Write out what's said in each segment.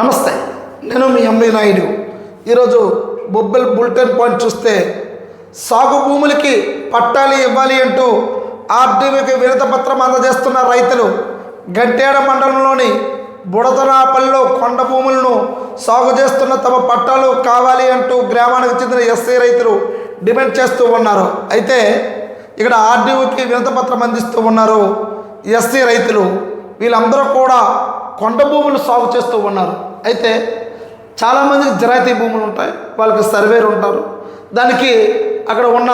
నమస్తే. నేను మీ ఎంవి నాయుడు. ఈరోజు బొబ్బెల్ బులెటిన్ పాయింట్ చూస్తే సాగు భూములకి పట్టాలు ఇవ్వాలి అంటూ ఆర్డీఓకి వినత పత్రం అందజేస్తున్న రైతులు గంటేడ మండలంలోని బుడతనాపల్లిలో కొండ భూములను సాగు చేస్తున్న తమ పట్టాలు కావాలి అంటూ గ్రామానికి చెందిన ఎస్సీ రైతులు డిమాండ్ చేస్తూ ఉన్నారు. అయితే ఇక్కడ ఆర్డీఓకి వినత పత్రం అందిస్తూ ఉన్నారు ఎస్సీ రైతులు. వీళ్ళందరూ కూడా కొండ భూములు సాగు చేస్తూ ఉన్నారు. అయితే చాలామందికి జరాయితీ భూములు ఉంటాయి వాళ్ళకి సర్వేరు ఉంటారు. దానికి అక్కడ ఉన్న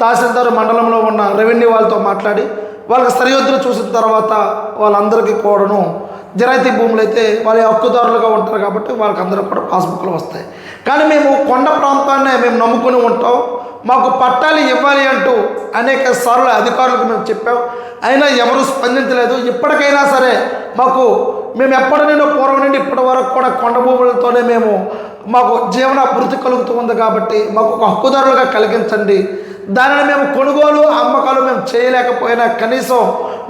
తహసీల్దార్ మండలంలో ఉన్న రెవెన్యూ వాళ్ళతో మాట్లాడి వాళ్ళకి సరిహద్దులు చూసిన తర్వాత వాళ్ళందరికీ కూడాను జరాయితీ భూములు అయితే వాళ్ళ హక్కుదారులుగా ఉంటారు కాబట్టి వాళ్ళకి అందరూ కూడా పాస్బుక్లు వస్తాయి. కానీ మేము కొండ ప్రాంతాన్నే మేము నమ్ముకుని ఉంటాం. మాకు పట్టాలు ఇవ్వాలి అంటూ అనేక సార్లు అధికారులకు మేము చెప్పాం. అయినా ఎవరు స్పందించలేదు. ఇప్పటికైనా సరే మాకు మేము ఎప్పటి నుండి పూర్వం నుండి ఇప్పటి వరకు కూడా కొండ భూములతోనే మేము మాకు జీవన అభివృద్ధి కాబట్టి మాకు ఒక హక్కుదారులుగా కలిగించండి. దానిని మేము కొనుగోలు అమ్మకాలు మేము చేయలేకపోయినా కనీసం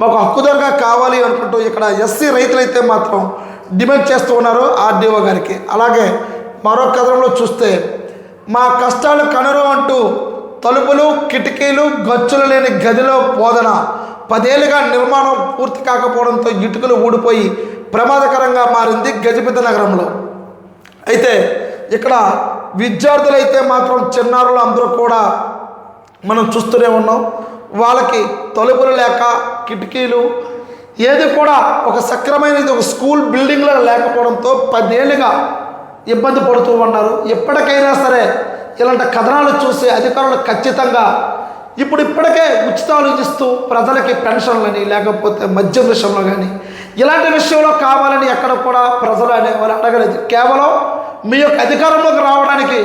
మాకు హక్కుదారుగా కావాలి అనుకుంటూ ఇక్కడ ఎస్సీ రైతులైతే మాత్రం డిమాండ్ చేస్తూ ఉన్నారు ఆర్డీఓ గారికి. అలాగే మరో కథనంలో చూస్తే మా కష్టాలు కనరు అంటూ తలుపులు కిటికీలు గచ్చులు లేని గదిలో బోధన పదేళ్ళుగా నిర్మాణం పూర్తి కాకపోవడంతో ఇటుకలు ఊడిపోయి ప్రమాదకరంగా మారింది గజపతి నగరంలో. అయితే ఇక్కడ విద్యార్థులైతే మాత్రం చిన్నారులు అందరూ కూడా మనం చూస్తూనే ఉన్నాం. వాళ్ళకి తలుపులు లేక కిటికీలు ఏది కూడా ఒక సక్రమైనది ఒక స్కూల్ బిల్డింగ్లో లేకపోవడంతో పదేళ్ళుగా ఇబ్బంది పడుతూ ఉన్నారు. ఎప్పటికైనా సరే ఇలాంటి కథనాలు చూసి అధికారులు ఖచ్చితంగా ఇప్పుడు ఇప్పటికే ఉచితాలు ఇస్తూ ప్రజలకి పెన్షన్లని లేకపోతే మద్యం విషయంలో కానీ ఇలాంటి విషయంలో కావాలని ఎక్కడ కూడా ప్రజలు అనేవారు అడగలేదు. కేవలం మీ యొక్క అధికారంలోకి రావడానికి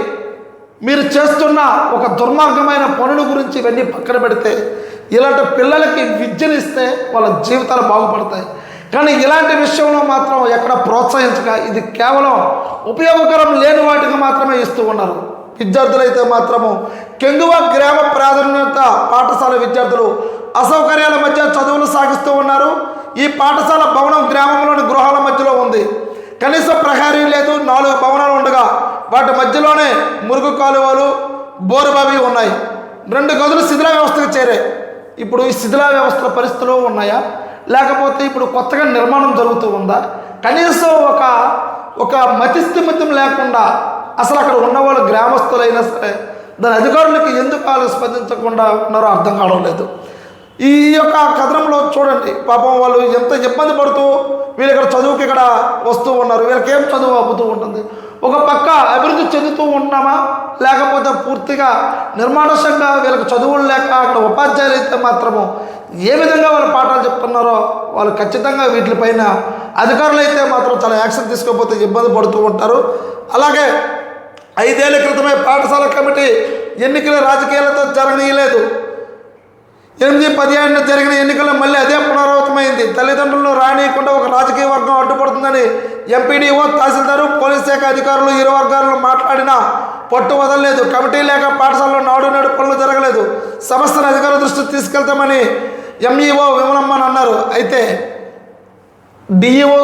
మీరు చేస్తున్న ఒక దుర్మార్గమైన పనుల గురించి ఇవన్నీ పక్కన పెడితే ఇలాంటి పిల్లలకి విద్యనిస్తే వాళ్ళ జీవితాలు బాగుపడతాయి. కానీ ఇలాంటి విషయంలో మాత్రం ఎక్కడ ప్రోత్సహించక ఇది కేవలం ఉపయోగకరం లేని వాటికి మాత్రమే ఇస్తూ ఉన్నారు. విద్యార్థులైతే మాత్రము కెంగువ గ్రామ ప్రాధాన్యత పాఠశాల విద్యార్థులు అసౌకర్యాల మధ్య చదువులు సాగిస్తూ ఉన్నారు. ఈ పాఠశాల భవనం గ్రామంలోని గృహాల మధ్యలో ఉంది. కనీసం ప్రహారీ లేదు వాటి మధ్యలోనే మురుగు కాలువలు బోరుబావి ఉన్నాయి. రెండు గదులు శిథిలా వ్యవస్థకు చేరాయి ఇప్పుడు ఈ శిథిల వ్యవస్థ పరిస్థితులు ఉన్నాయా? లేకపోతే ఇప్పుడు కొత్తగా నిర్మాణం జరుగుతూ ఉందా? కనీసం ఒక ఒక మతిస్థిమితం లేకుండా అసలు అక్కడ ఉన్నవాళ్ళు గ్రామస్తులైనా సరే దాని అధికారులకు ఎందుకు వాళ్ళు స్పందించకుండా ఉన్నారో అర్థం కావడం లేదు. ఈ యొక్క కథనంలో చూడండి పాపం వాళ్ళు ఎంత ఇబ్బంది పడుతూ వీళ్ళు ఇక్కడ చదువుకి ఇక్కడ వస్తూ ఉన్నారు. వీళ్ళకి ఏం చదువు అబ్బుతూ ఉంటుంది? ఒక పక్క అభివృద్ధి చెందుతూ ఉన్నామా? లేకపోతే పూర్తిగా నిర్మానుషంగా వీళ్ళకి చదువులు లేక అక్కడ ఉపాధ్యాయులు అయితే మాత్రము ఏ విధంగా వాళ్ళు పాఠాలు చెప్తున్నారో వాళ్ళు ఖచ్చితంగా వీటిపైన అధికారులు అయితే మాత్రం చాలా యాక్షన్ తీసుకోకపోతే ఇబ్బంది పడుతూ ఉంటారు. అలాగే ఐదేళ్ళ క్రితమే పాఠశాల కమిటీ ఎన్నికలు రాజకీయాలతో జరగనీయలేదు. ఎనిమిది పదిహేడున జరిగిన ఎన్నికల్లో మళ్ళీ అదే పునరావృతమైంది. తల్లిదండ్రులను రానియకుండా ఒక రాజకీయ వర్గం అడ్డుపడుతుందని ఎంపీడీఓ తహసీల్దారు పోలీస్ శాఖ అధికారులు ఇరు వర్గాలను మాట్లాడినా పట్టు వదలలేదు. కమిటీ లేక పాఠశాలలో నాడు నేడు పనులు జరగలేదు. సమస్యను అధికారుల దృష్టికి తీసుకెళ్తామని ఎంఈఓ విమలమ్మని అన్నారు. అయితే డిఈఓ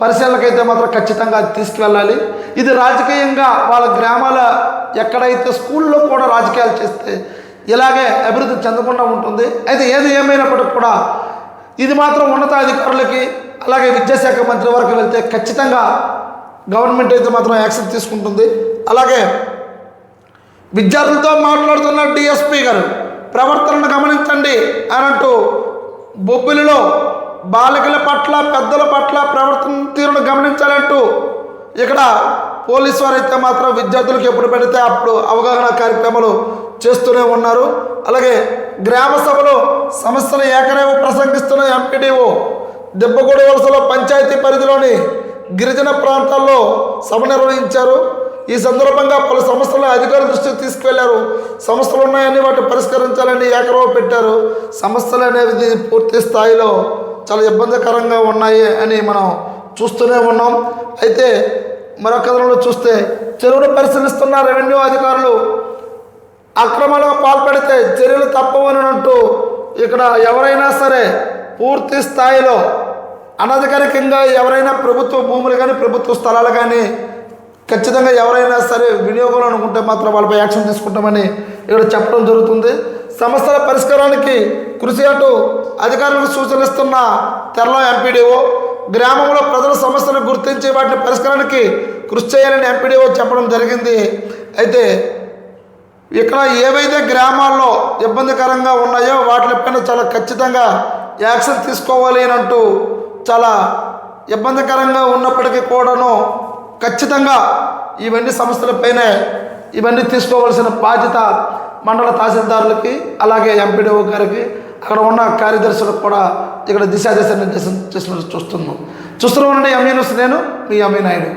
పరిశీలనకైతే మాత్రం ఖచ్చితంగా తీసుకువెళ్ళాలి. ఇది రాజకీయంగా వాళ్ళ గ్రామాల ఎక్కడైతే స్కూల్లో కూడా రాజకీయాలు చేస్తే ఇలాగే అభివృద్ధి చెందకుండా ఉంటుంది. అయితే ఏది ఏమైనప్పటికి కూడా ఇది మాత్రం ఉన్నతాధికారులకి అలాగే విద్యాశాఖ మంత్రి వరకు వెళ్తే ఖచ్చితంగా గవర్నమెంట్ అయితే మాత్రం యాక్షన్ తీసుకుంటుంది. అలాగే విద్యార్థులతో మాట్లాడుతున్న డిఎస్పి గారు ప్రవర్తనను గమనించండి అని అంటూ బొబ్బిలిలో బాలికల పట్ల పెద్దల పట్ల ప్రవర్తన తీరును గమనించాలంటూ ఇక్కడ పోలీసు వారైతే అయితే మాత్రం విద్యార్థులకు ఎప్పుడు పెడితే అప్పుడు అవగాహన కార్యక్రమాలు చేస్తూనే ఉన్నారు. అలాగే గ్రామ సభలో సమస్యలు ఏకరేవ ప్రసంగిస్తున్న ఎంపీడీఓ దెబ్బగూడ వలసలో పంచాయతీ పరిధిలోని గిరిజన ప్రాంతాల్లో సభ నిర్వహించారు. ఈ సందర్భంగా పలు సమస్యలను అధికారుల దృష్టికి తీసుకువెళ్ళారు. సమస్యలు ఉన్నాయని వాటిని పరిష్కరించాలని ఏకరవ పెట్టారు. సమస్యలు అనేవి పూర్తి స్థాయిలో చాలా ఇబ్బందికరంగా ఉన్నాయి అని మనం చూస్తూనే ఉన్నాం. అయితే మరొక కథనంలో చూస్తే చెరువును పరిశీలిస్తున్న రెవెన్యూ అధికారులు అక్రమాలకు పాల్పడితే చర్యలు తప్పవని అంటూ ఇక్కడ ఎవరైనా సరే పూర్తి స్థాయిలో అనధికారికంగా ఎవరైనా ప్రభుత్వ భూములు కానీ ప్రభుత్వ స్థలాలు కానీ ఖచ్చితంగా ఎవరైనా సరే వినియోగంలో అనుకుంటే మాత్రం వాళ్ళపై యాక్షన్ తీసుకుంటామని ఇక్కడ చెప్పడం జరుగుతుంది. సమస్యల పరిష్కారానికి కృషి అటు అధికారులకు సూచనలిస్తున్న తెరలో ఎంపీడీఓ గ్రామంలో ప్రజల సమస్యలు గుర్తించి వాటిని పరిష్కారానికి కృషి చేయాలని ఎంపీడీఓ చెప్పడం జరిగింది. అయితే ఇక్కడ ఏవైతే గ్రామాల్లో ఇబ్బందికరంగా ఉన్నాయో వాటిపైన చాలా ఖచ్చితంగా యాక్షన్ తీసుకోవాలి అని అంటూ చాలా ఇబ్బందికరంగా ఉన్నప్పటికీ కూడాను ఖచ్చితంగా ఇవన్నీ సమస్యలపైనే ఇవన్నీ తీసుకోవాల్సిన బాధ్యత మండల తహసీల్దారులకి అలాగే ఎంపీడీఓ గారికి అక్కడ ఉన్న కార్యదర్శులకు కూడా ఇక్కడ దిశాదిశ నిర్దేశం చేసినట్టు చూస్తున్నాం. చూస్తున్నాం ఎంఈ నేను మీ ఎంఈ నాయుడు.